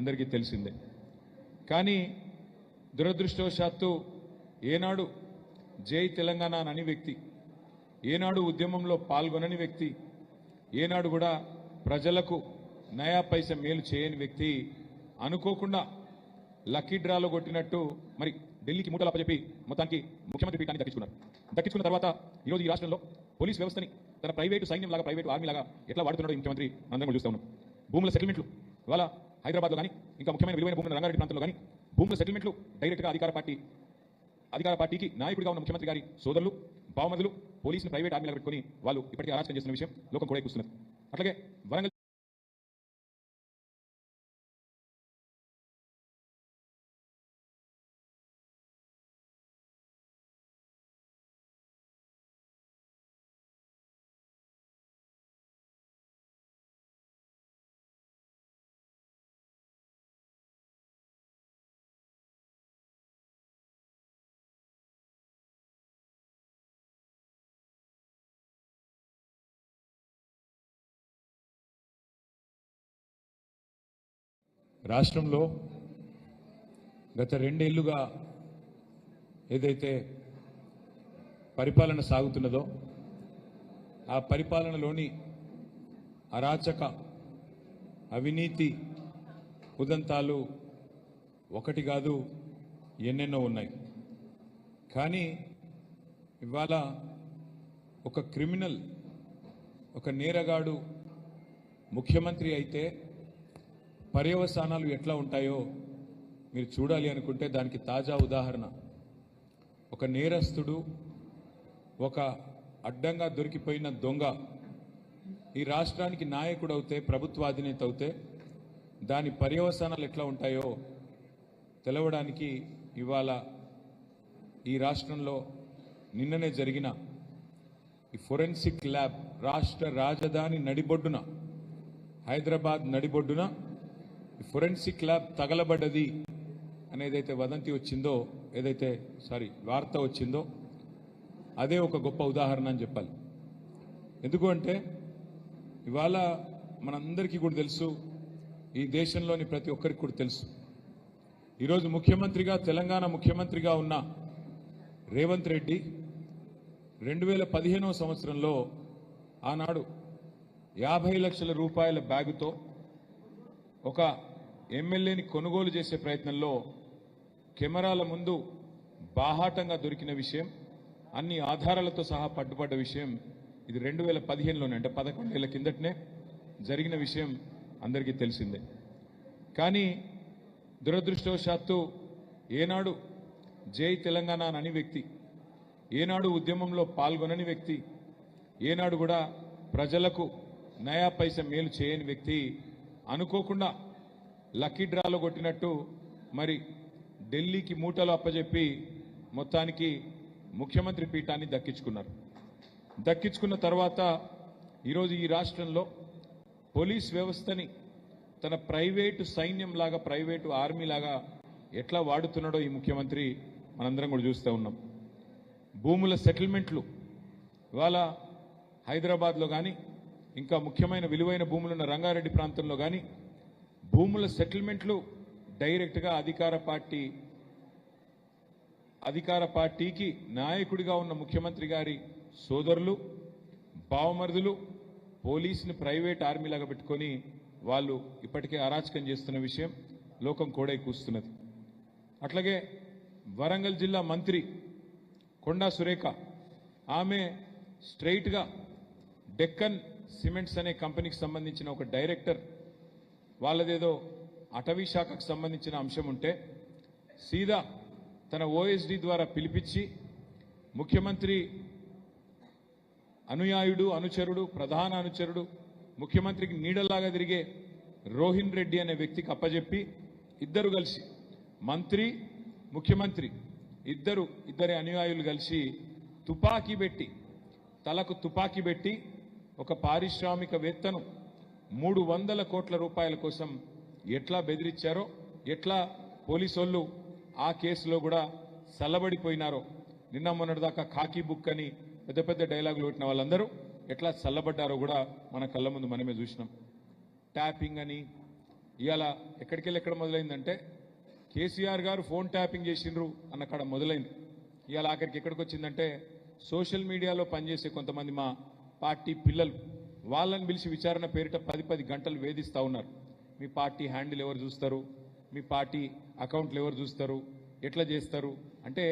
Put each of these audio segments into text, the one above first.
అందరికీ తెలిసిందే. కానీ దురదృష్టవశాత్తు ఏనాడు జై తెలంగాణ అని వ్యక్తి ఏనాడు ఉద్యమంలో పాల్గొనని వ్యక్తి ఏనాడు కూడా ప్రజలకు నయా పైస మేలు చేయని వ్యక్తి అనుకోకుండా లక్కీ డ్రాలో కొట్టినట్టు మరి ఢిల్లీకి మూటలు అప్పచెప్పి మొత్తానికి ముఖ్యమంత్రి పీఠాన్ని దక్కించుకున్నారు. దక్కించుకున్న తర్వాత ఈరోజు ఈ రాష్ట్రంలో పోలీస్ వ్యవస్థని తన ప్రైవేటు సైన్యం లాగా ప్రైవేటు ఆర్మీ లాగా ఎట్లా వాడుతున్నాడో ముఖ్యమంత్రి అందరం కూడా చూస్తా ఉన్నాం. భూముల సెటిల్మెంట్లు ఇవాళ హైదరాబాద్లో కానీ ఇంకా ముఖ్యమైన విలువైన భూముల రంగారెడ్డి ప్రాంతంలో కానీ భూముల సెటిల్మెంట్లు డైరెక్ట్గా అధికార పార్టీ అధికార పార్టీకి నాయకుడిగా ఉన్న ముఖ్యమంత్రి గారి సోదరులు బావమదులు పోలీసులు ప్రైవేట్ ఆర్మీలో పెట్టుకుని వాళ్ళు ఇప్పటికీ అరాచకం చేస్తున్న విషయం లోకం కూడా కూస్తున్నది అట్లాగే వరంగల్ రాష్ట్రంలో గత రెండేళ్ళుగా ఏదైతే పరిపాలన సాగుతున్నదో ఆ పరిపాలనలోని అరాచక అవినీతి ఉదంతాలు ఒకటి కాదు ఎన్నెన్నో ఉన్నాయి. కానీ ఇవాళ ఒక క్రిమినల్ ఒక నేరగాడు ముఖ్యమంత్రి అయితే పర్యవసానాలు ఎట్లా ఉంటాయో మీరు చూడాలి అనుకుంటే దానికి తాజా ఉదాహరణ. ఒక నేరస్తుడు ఒక అడ్డంగా దొరికిపోయిన దొంగ ఈ రాష్ట్రానికి నాయకుడు అవుతే ప్రభుత్వ అధినేత అవుతే దాని పర్యవసానాలు ఎట్లా ఉంటాయో తెలవడానికి ఇవాళ ఈ రాష్ట్రంలో నిన్ననే జరిగిన ఈ ఫొరెన్సిక్ ల్యాబ్ రాష్ట్ర రాజధాని నడిబొడ్డున హైదరాబాద్ నడిబొడ్డున ఫొరెన్సిక్ ల్యాబ్ తగలబడ్డది అనేదైతే వదంతి వచ్చిందో ఏదైతే సారీ వార్త వచ్చిందో అదే ఒక గొప్ప ఉదాహరణ అని చెప్పాలి. ఎందుకు అంటే ఇవాళ మనందరికీ కూడా తెలుసు ఈ దేశంలోని ప్రతి ఒక్కరికి కూడా తెలుసు. ఈరోజు ముఖ్యమంత్రిగా తెలంగాణ ముఖ్యమంత్రిగా ఉన్న రేవంత్ రెడ్డి రెండు వేల పదిహేనవ సంవత్సరంలో ఆనాడు యాభై లక్షల రూపాయల బ్యాగుతో ఒక ఎమ్మెల్యేని కొనుగోలు చేసే ప్రయత్నంలో కెమెరాల ముందు బాహాటంగా దొరికిన విషయం అన్ని ఆధారాలతో సహా పట్టుబడ్డ విషయం ఇది రెండు వేల పదిహేనులోనే అంటే పదకొండేళ్ళ కిందటనే జరిగిన విషయం అందరికీ తెలిసిందే. కానీ దురదృష్టవశాత్తు ఏనాడు జై తెలంగాణ అని వ్యక్తి ఏనాడు ఉద్యమంలో పాల్గొనని వ్యక్తి ఏనాడు కూడా ప్రజలకు నయా పైస మేలు చేయని వ్యక్తి అనుకోకుండా లక్కీ డ్రాలో కొట్టినట్టు మరి ఢిల్లీకి మూటలు అప్పజెప్పి మొత్తానికి ముఖ్యమంత్రి పీఠాన్ని దక్కించుకున్నారు. దక్కించుకున్న తర్వాత ఈరోజు ఈ రాష్ట్రంలో పోలీస్ వ్యవస్థని తన ప్రైవేటు సైన్యం లాగా ప్రైవేటు ఆర్మీలాగా ఎట్లా వాడుతున్నాడో ఈ ముఖ్యమంత్రి మనందరం కూడా చూస్తూ ఉన్నాం. భూముల సెటిల్మెంట్లు ఇవాళ హైదరాబాద్లో కానీ ఇంకా ముఖ్యమైన విలువైన భూములున్న రంగారెడ్డి ప్రాంతంలో కానీ భూముల సెటిల్మెంట్లు డైరెక్ట్గా అధికార పార్టీ అధికార పార్టీకి నాయకుడిగా ఉన్న ముఖ్యమంత్రి గారి సోదరులు బావమరుదులు పోలీసుని ప్రైవేట్ ఆర్మీలాగా పెట్టుకొని వాళ్ళు ఇప్పటికే అరాచకం చేస్తున్న విషయం లోకం కోడై కూస్తున్నది. అట్లాగే వరంగల్ జిల్లా మంత్రి కొండా సురేఖ ఆమె స్ట్రైట్గా డెక్కన్ సిమెంట్స్ అనే కంపెనీకి సంబంధించిన ఒక డైరెక్టర్ వాళ్ళదేదో అటవీ శాఖకు సంబంధించిన అంశం ఉంటే సీదా తన ఓఎస్డి ద్వారా పిలిపించి ముఖ్యమంత్రి అనుయాయుడు అనుచరుడు ప్రధాన అనుచరుడు ముఖ్యమంత్రికి నీడలాగా తిరిగే రోహిన్ రెడ్డి అనే వ్యక్తికి అప్పజెప్పి ఇద్దరు కలిసి మంత్రి ముఖ్యమంత్రి ఇద్దరు ఇద్దరి అనుయాయులు కలిసి తుపాకీ పెట్టి తలకు తుపాకీ పెట్టి ఒక పారిశ్రామికవేత్తను మూడు వందల కోట్ల రూపాయల కోసం ఎట్లా బెదిరించారో ఎట్లా పోలీసోళ్ళు ఆ కేసులో కూడా చల్లబడిపోయినారో నిన్న మొన్నటిదాకా ఖాకీ బుక్ అని పెద్ద పెద్ద డైలాగులు పెట్టిన వాళ్ళందరూ ఎట్లా చల్లబడ్డారో కూడా మన కళ్ళ ముందు మనమే చూసినాం. ట్యాపింగ్ అని ఇవాళ ఎక్కడికెళ్ళి ఎక్కడ మొదలైందంటే కేసీఆర్ గారు ఫోన్ ట్యాపింగ్ చేసిండ్రు అన్న కాడ మొదలైంది. ఇవాళ ఆఖరికి ఎక్కడికి వచ్చిందంటే సోషల్ మీడియాలో పనిచేసే కొంతమంది మా పార్టీ పిల్లలు వాళ్ళని పిలిచి విచారణ పేరిట పది పది గంటలు వేధిస్తూ ఉన్నారు. మీ పార్టీ హ్యాండిల్ ఎవరు చూస్తారు? మీ పార్టీ అకౌంట్లు ఎవరు చూస్తారు? ఎట్లా చేస్తారు? అంటే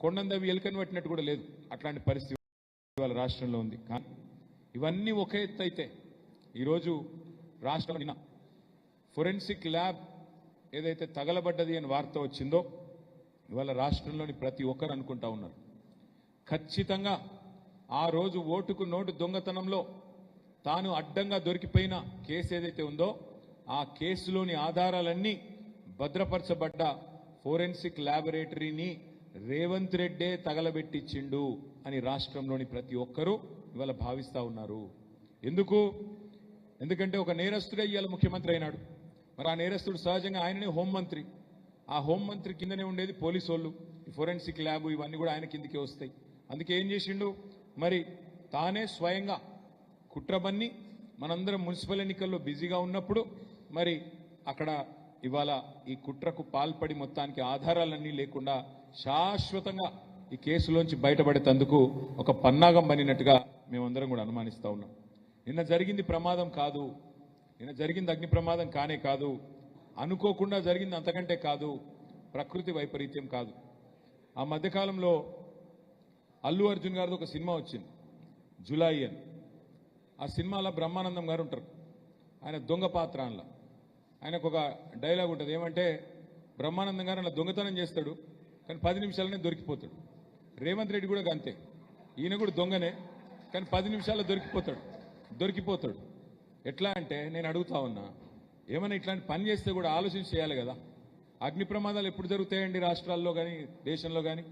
కొండందవి ఎలుకని పట్టినట్టు కూడా లేదు. అట్లాంటి పరిస్థితి ఇవాళ రాష్ట్రంలో ఉంది. కానీ ఇవన్నీ ఒక ఎత్తు అయితే ఈరోజు రాష్ట్రంలో ఫొరెన్సిక్ ల్యాబ్ ఏదైతే తగలబడ్డది అని వార్త వచ్చిందో ఇవాళ రాష్ట్రంలోని ప్రతి ఒక్కరు అనుకుంటా ఉన్నారు. ఖచ్చితంగా ఆ రోజు ఓటుకు నోటు దొంగతనంలో తాను అడ్డంగా దొరికిపోయిన కేసు ఏదైతే ఉందో ఆ కేసులోని ఆధారాలన్నీ భద్రపరచబడ్డ ఫోరెన్సిక్ ల్యాబొరేటరీని రేవంత్ రెడ్డే తగలబెట్టించిండు అని రాష్ట్రంలోని ప్రతి ఒక్కరూ ఇవాళ భావిస్తా ఉన్నారు. ఎందుకు? ఎందుకంటే ఒక నేరస్తుడే ఇవాళ ముఖ్యమంత్రి అయినాడు. మరి ఆ నేరస్తుడు సహజంగా ఆయననే హోంమంత్రి ఆ హోంమంత్రి కిందనే ఉండేది పోలీసు వాళ్ళు ఈ ఫోరెన్సిక్ ల్యాబ్ ఇవన్నీ కూడా ఆయన కిందకే వస్తాయి. అందుకే ఏం చేసిండు? మరి తానే స్వయంగా కుట్రబన్ని మనందరం మున్సిపల్ ఎన్నికల్లో బిజీగా ఉన్నప్పుడు మరి అక్కడ ఇవాళ ఈ కుట్రకు పాల్పడి మొత్తానికి ఆధారాలన్నీ లేకుండా శాశ్వతంగా ఈ కేసులోంచి బయటపడేందుకు ఒక పన్నాగం పనినట్టుగా మేమందరం కూడా అనుమానిస్తూ ఉన్నాం. నిన్న జరిగింది ప్రమాదం కాదు. నిన్న జరిగింది అగ్ని ప్రమాదం కానే కాదు. అనుకోకుండా జరిగింది అంతకంటే కాదు. ప్రకృతి వైపరీత్యం కాదు. ఆ మధ్యకాలంలో అల్లు అర్జున్ గారిది ఒక సినిమా వచ్చింది. జులాయి అని ఆ సినిమాలో బ్రహ్మానందం గారు ఉంటారు. ఆయన దొంగ పాత్ర అందులో ఆయనకు ఒక డైలాగ్ ఉంటుంది. ఏమంటే బ్రహ్మానందం గారు అలా దొంగతనం చేస్తాడు కానీ పది నిమిషాలనే దొరికిపోతాడు. రేవంత్ రెడ్డి కూడా అంతే ఈయన కూడా దొంగనే కానీ పది నిమిషాల్లో దొరికిపోతాడు. దొరికిపోతాడు. ఎట్లా అంటే నేను అడుగుతా ఉన్నా ఏమైనా ఇట్లాంటి పని చేస్తే కూడా ఆలోచించి చేయాలి కదా. అగ్ని ప్రమాదాలు ఎప్పుడు జరుగుతాయండి రాష్ట్రాల్లో కానీ దేశంలో కానీ